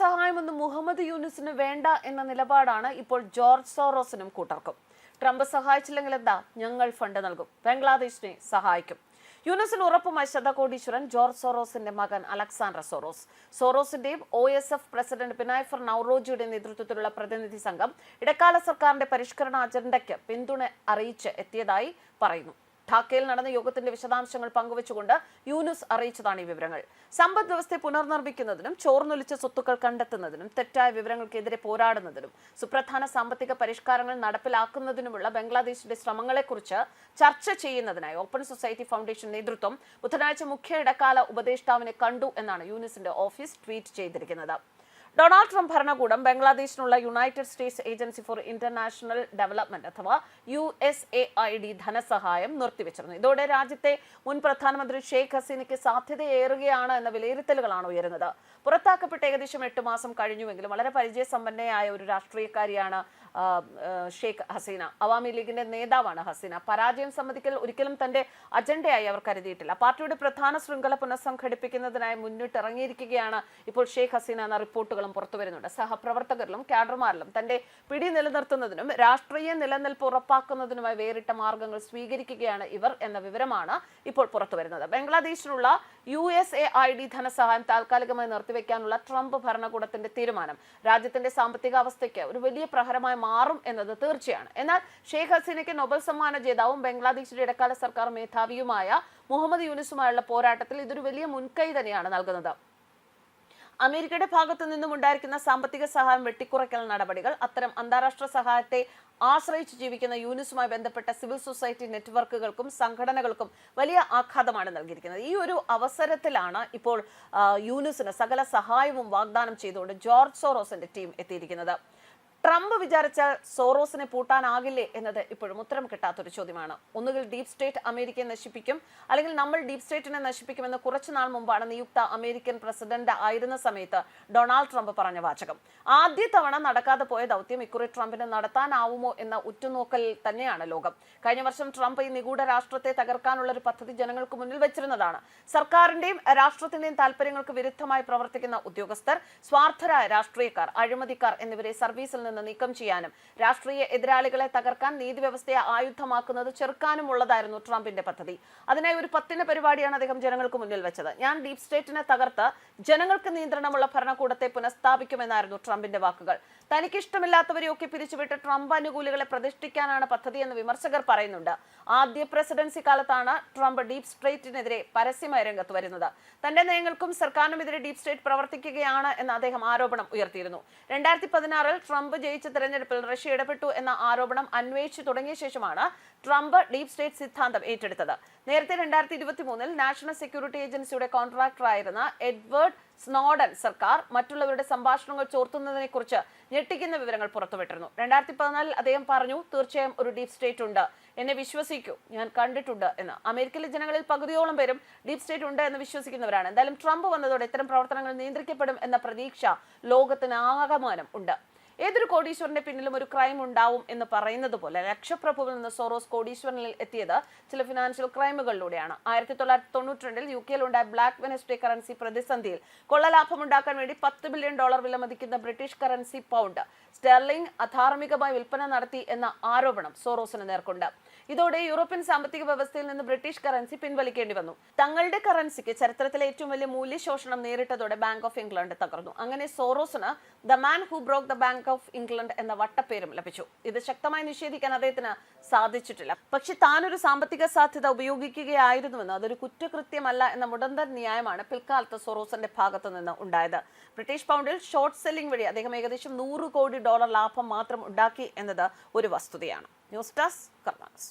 സഹായമൊന്നും മുഹമ്മദ് യൂനിസിന് വേണ്ട എന്ന നിലപാടാണ് ഇപ്പോൾ ജോർജ് സോറോസിനും കൂട്ടർക്കും. ട്രംപ് സഹായിച്ചില്ലെങ്കിൽ എന്താ? ഞങ്ങൾ ഫണ്ട് നൽകും. ബംഗ്ലാദേശിനെ സഹായിക്കും. യുനസിന് ഉറപ്പുമായി ശതകോടീശ്വരൻ ജോർജ് സോറോസിന്റെ മകൻ Alexander Soros. സോറോസിന്റെയും O S F president Binaifer നൌറോജിയുടെ നേതൃത്വത്തിലുള്ള പ്രതിനിധി സംഘം ഇടക്കാല സർക്കാരിന്റെ പരിഷ്കരണ അജണ്ടയ്ക്ക് പിന്തുണ അറിയിച്ച് എത്തിയതായി പറയുന്നു. ഢാക്കയിൽ നടന്ന യോഗത്തിന്റെ വിശദാംശങ്ങൾ പങ്കുവച്ചുകൊണ്ട് യൂനുസ് അറിയിച്ചതാണ് ഈ വിവരങ്ങൾ. സമ്പദ് വ്യവസ്ഥയെ പുനർനിർമ്മിക്കുന്നതിനും ചോർന്നൊലിച്ച സ്വത്തുക്കൾ കണ്ടെത്തുന്നതിനും തെറ്റായ വിവരങ്ങൾക്കെതിരെ പോരാടുന്നതിനും സുപ്രധാന സാമ്പത്തിക പരിഷ്കാരങ്ങൾ നടപ്പിലാക്കുന്നതിനുമുള്ള ബംഗ്ലാദേശിന്റെ ശ്രമങ്ങളെക്കുറിച്ച് ചർച്ച ചെയ്യുന്നതിനായി ഓപ്പൺ സൊസൈറ്റി ഫൗണ്ടേഷൻ നേതൃത്വം ബുധനാഴ്ച മുഖ്യ ഇടക്കാല ഉപദേഷ്ടാവിനെ കണ്ടു എന്നാണ് യൂനുസിന്റെ ഓഫീസ് ട്വീറ്റ് ചെയ്തിരിക്കുന്നത്. ഡൊണാൾഡ് ട്രംപ് ഭരണകൂടം ബംഗ്ലാദേശിനുള്ള United States agency for international development അഥവാ U S A I D ധനസഹായം നിർത്തിവെച്ചിരുന്നു. ഇതോടെ രാജ്യത്തെ മുൻ പ്രധാനമന്ത്രി ഷെയ്ഖ് ഹസീനയ്ക്ക് സാധ്യതയേറുകയാണ് എന്ന വിലയിരുത്തലുകളാണ് ഉയരുന്നത്. പുറത്താക്കപ്പെട്ട് ഏകദേശം എട്ട് മാസം കഴിഞ്ഞുവെങ്കിലും വളരെ പരിചയസമ്പന്നയായ ഒരു രാഷ്ട്രീയക്കാരിയാണ് ഷെയ്ഖ് ഹസീന. അവാമി ലീഗിന്റെ നേതാവാണ് ഹസീന. പരാജയം സമ്മതിക്കൽ ഒരിക്കലും തന്റെ അജണ്ടയായി അവർ കരുതിയിട്ടില്ല. പാർട്ടിയുടെ പ്രധാന ശൃംഖല പുനഃസംഘടിപ്പിക്കുന്നതിനായി മുന്നിട്ടിറങ്ങിയിരിക്കുകയാണ് ഇപ്പോൾ ഷെയ്ഖ് ഹസീന എന്ന റിപ്പോർട്ടുകളും പുറത്തുവരുന്നുണ്ട് സഹപ്രവർത്തകരിലും കാഡർമാരിലും തന്റെ പിടി നിലനിർത്തുന്നതിനും രാഷ്ട്രീയ നിലനിൽപ്പ് ഉറപ്പാക്കുന്നതിനുമായി വേറിട്ട മാർഗങ്ങൾ സ്വീകരിക്കുകയാണ് ഇവർ എന്ന വിവരമാണ് ഇപ്പോൾ പുറത്തു വരുന്നത്. ബംഗ്ലാദേശിനുള്ള U S A I D ധനസഹായം താൽക്കാലികമായി നിർത്തിവെക്കാനുള്ള ട്രംപ് ഭരണകൂടത്തിന്റെ തീരുമാനം രാജ്യത്തിന്റെ സാമ്പത്തിക അവസ്ഥയ്ക്ക് ഒരു വലിയ പ്രഹരമായി മാറും എന്നത് തീർച്ചയാണ്. എന്നാൽ ഷെയ്ഖ് ഹസീനയ്ക്ക് നൊബൽ സമ്മാന ജേതാവും ബംഗ്ലാദേശിന്റെ ഇടക്കാല സർക്കാർ മേധാവിയുമായ മുഹമ്മദ് യൂനിസുമായുള്ള പോരാട്ടത്തിൽ ഇതൊരു വലിയ മുൻകൈ തന്നെയാണ് നൽകുന്നത്. അമേരിക്കയുടെ ഭാഗത്തു നിന്നും ഉണ്ടായിരിക്കുന്ന സാമ്പത്തിക സഹായം വെട്ടിക്കുറയ്ക്കൽ നടപടികൾ അത്തരം അന്താരാഷ്ട്ര സഹായത്തെ ആശ്രയിച്ച് ജീവിക്കുന്ന യൂനിസുമായി ബന്ധപ്പെട്ട സിവിൽ സൊസൈറ്റി നെറ്റ്വർക്കുകൾക്കും സംഘടനകൾക്കും വലിയ ആഘാതമാണ് നൽകിയിരിക്കുന്നത്. ഈ ഒരു അവസരത്തിലാണ് ഇപ്പോൾ യൂനിസിന് സകല സഹായവും വാഗ്ദാനം ചെയ്തുകൊണ്ട് ജോർജ് സോറോസിന്റെ ടീം എത്തിയിരിക്കുന്നത്. ട്രംപ് വിചാരിച്ചാൽ സോറോസിനെ പൂട്ടാനാകില്ലേ എന്നത് ഇപ്പോഴും ഉത്തരം കിട്ടാത്തൊരു ചോദ്യമാണ്. ഒന്നുകിൽ ഡീപ് സ്റ്റേറ്റ് അമേരിക്കയെ നശിപ്പിക്കും അല്ലെങ്കിൽ നമ്മൾ ഡീപ് സ്റ്റേറ്റിനെ നശിപ്പിക്കുമെന്ന് കുറച്ചുനാൾ മുമ്പാണ് നിയുക്ത അമേരിക്കൻ പ്രസിഡന്റ് ആയിരുന്ന സമയത്ത് ഡൊണാൾഡ് ട്രംപ് പറഞ്ഞ വാചകം. ആദ്യ തവണ നടക്കാതെ പോയ ദൗത്യം ഇക്കുറി ട്രംപിന് നടത്താനാവുമോ എന്ന ഉറ്റുനോക്കൽ തന്നെയാണ് ലോകം. കഴിഞ്ഞ വർഷം ട്രംപ് ഈ നിഗൂഢ രാഷ്ട്രത്തെ തകർക്കാനുള്ള ഒരു പദ്ധതി ജനങ്ങൾക്ക് മുന്നിൽ വെച്ചിരുന്നതാണ്. സർക്കാരിന്റെയും രാഷ്ട്രത്തിന്റെയും താല്പര്യങ്ങൾക്ക് വിരുദ്ധമായി പ്രവർത്തിക്കുന്ന ഉദ്യോഗസ്ഥർ സ്വാർത്ഥരായ രാഷ്ട്രീയക്കാർ അഴിമതിക്കാർ എന്നിവരെ സർവീസിൽ നീക്കം ചെയ്യാനും. രാഷ്ട്രീയ എതിരാളികളെ തകർക്കാൻ നീതിവ്യവസ്ഥയെ ആയുധമാക്കുന്നത് ചെറുക്കാനുമുള്ളതായിരുന്നു ട്രംപിന്റെ പദ്ധതി. അതിനായി ഒരു പത്തിന പരിപാടിയാണ് അദ്ദേഹം ജനങ്ങൾക്ക് മുന്നിൽ വെച്ചത്. ഞാൻ ഡീപ് സ്റ്റേറ്റിനെ തകർത്ത് ജനങ്ങൾക്ക് നിയന്ത്രണമുള്ള ഭരണകൂടത്തെ പുനഃസ്ഥാപിക്കുമെന്നായിരുന്നു ട്രംപിന്റെ വാക്കുകൾ. തനിക്കിഷ്ടമില്ലാത്തവരെയൊക്കെ പിരിച്ചുവിട്ട് ട്രംപ് അനുകൂലികളെ പ്രതിഷ്ഠിക്കാനാണ് പദ്ധതി എന്ന് വിമർശകർ പറയുന്നുണ്ട്. ആദ്യ പ്രസിഡൻസി കാലത്താണ് ട്രംപ് ഡീപ് സ്റ്റേറ്റിനെതിരെ പരസ്യമായി രംഗത്ത് വരുന്നത്. തന്റെ നയങ്ങൾക്കും സർക്കാരിനുമെതിരെ ഡീപ് സ്റ്റേറ്റ് പ്രവർത്തിക്കുകയാണ് എന്ന അദ്ദേഹം ആരോപണം ഉയർത്തിയിരുന്നു. രണ്ടായിരത്തി പതിനാറിൽ ട്രംപ് ജയിച്ച തെരഞ്ഞെടുപ്പിൽ റഷ്യ ഇടപെട്ടു എന്ന ആരോപണം അന്വേഷിച്ചു തുടങ്ങിയ ശേഷമാണ് ട്രംപ് ഡീപ് സ്റ്റേറ്റ് സിദ്ധാന്തം ഏറ്റെടുത്തത്. നേരത്തെ രണ്ടായിരത്തി ഇരുപത്തി മൂന്നിൽ നാഷണൽ സെക്യൂരിറ്റി ഏജൻസിയുടെ കോൺട്രാക്ടറായിരുന്ന എഡ്വേർഡ് സ്നോഡൻ സർക്കാർ മറ്റുള്ളവരുടെ സംഭാഷണങ്ങൾ ചോർത്തുന്നതിനെ കുറിച്ച് ഞെട്ടിക്കുന്ന വിവരങ്ങൾ പുറത്തുവിട്ടിരുന്നു. രണ്ടായിരത്തി പതിനാലിൽ അദ്ദേഹം പറഞ്ഞു തീർച്ചയായും ഒരു ഡീപ് സ്റ്റേറ്റ് ഉണ്ട്. എന്നെ വിശ്വസിക്കൂ. ഞാൻ കണ്ടിട്ടുണ്ട് എന്ന്. അമേരിക്കയിലെ ജനങ്ങളിൽ പകുതിയോളം പേരും ഡീപ് സ്റ്റേറ്റ് ഉണ്ട് എന്ന് വിശ്വസിക്കുന്നവരാണ്. എന്തായാലും ട്രംപ് വന്നതോടെ ഇത്തരം പ്രവർത്തനങ്ങൾ നിയന്ത്രിക്കപ്പെടും എന്ന പ്രതീക്ഷ ലോകത്തിന് ആകമാനം ഉണ്ട്. ഏതൊരു കോടീശ്വരന്റെ പിന്നിലും ഒരു ക്രൈം ഉണ്ടാവും എന്ന് പറയുന്നത് പോലെ ലക്ഷപ്രഭുവിൽ നിന്ന് സോറോസ് കോടീശ്വരനിൽ എത്തിയത് ചില ഫിനാൻഷ്യൽ ക്രൈമുകളിലൂടെയാണ് ആയിരത്തി തൊള്ളായിരത്തി തൊണ്ണൂറ്റി യു കെയിലുണ്ടായ ബ്ലാക്ക് വെനസ്ഡേ കറൻസി പ്രതിസന്ധിയിൽ കൊള്ളലാഭം ഉണ്ടാക്കാൻ വേണ്ടി പത്ത് ബില്യൺ ഡോളർ വിലമതിക്കുന്ന ബ്രിട്ടീഷ് കറൻസി പൗണ്ട് സ്റ്റെർലിംഗ് അധാർമികമായി വിൽപ്പന നടത്തി എന്ന ആരോപണം സോറോസിന് നേർക്കുണ്ട്. ഇതോടെ യൂറോപ്യൻ സാമ്പത്തിക വ്യവസ്ഥയിൽ നിന്ന് ബ്രിട്ടീഷ് കറൻസി പിൻവലിക്കേണ്ടി വന്നു. തങ്ങളുടെ കറൻസിക്ക് ചരിത്രത്തിലെ ഏറ്റവും വലിയ മൂല്യശോഷണം നേരിട്ടതോടെ ബാങ്ക് ഓഫ് ഇംഗ്ലണ്ട് തകർന്നു. അങ്ങനെ സോറോസിന് the man who broke the bank of England എന്ന വട്ടപ്പേരും ലഭിച്ചു. ഇത് ശക്തമായി നിഷേധിക്കാൻ അദ്ദേഹത്തിന് സാധിച്ചിട്ടില്ല. പക്ഷെ താനൊരു സാമ്പത്തിക സാധ്യത ഉപയോഗിക്കുകയായിരുന്നുവെന്ന് അതൊരു കുറ്റകൃത്യമല്ല എന്ന മുടന്തൻ ന്യായമാണ് പിൽക്കാലത്ത് സൊറോസിന്റെ ഭാഗത്തു നിന്ന് ഉണ്ടായത്. ബ്രിട്ടീഷ് പൗണ്ടിൽ ഷോർട്ട് സെല്ലിംഗ് വഴി അദ്ദേഹം ഏകദേശം നൂറ് കോടി ഡോളർ ലാഭം മാത്രം ഉണ്ടാക്കി എന്നത് ഒരു വസ്തുതയാണ്. News desk കർമാനസ്.